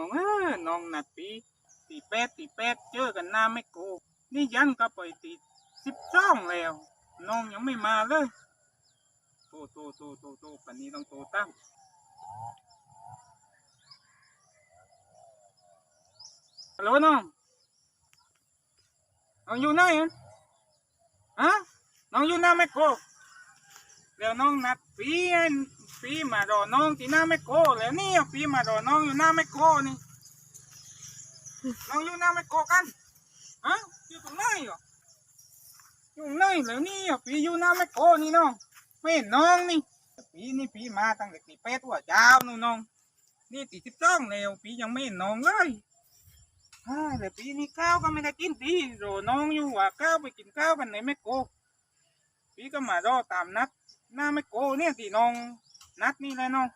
องเออน้องนัดปีตีแปดตีแปดเจอกันหน้าไม่โกนี่ยันก็ไปตีสิบสองแล้ว น้องยังไม่มาเลยโตโตโตโตโตปันนี้ต้องโตตั้งฮัลโหลน้องน้องอยู่ไหนฮะน้องอยู่หน้าไม่โกเดี๋ยวน้องนัดปีให้ ปีมารอน้องที่หน้าไม่โกแล้วนี่ปีมารอน้องอยู่หน้าไม่โกนี่น้องอยู่หน้าไม่โกกันฮะอยู่ตรงไหนเหรออยู่ตรงไหนแล้วนี่อะปีอยู่หน้าไม่โกนี่น้องไม่เห็นน้องนี่ปีนี่ปีมาตั้งแต่ตีเป็ดว่าเจ้านู่นน้องนี่ตีสิบสองแล้วปียังไม่เห็นน้องเลยฮ่าแต่ปีนี้ข้าวก็ไม่ได้กินปีรอน้องอยู่ว่าข้าวไปกินข้าวกันในไม่โกปีก็มารอตามนัดหน้าไม่โกเนี่ยที่น้อง นัดนี่แหละน้อง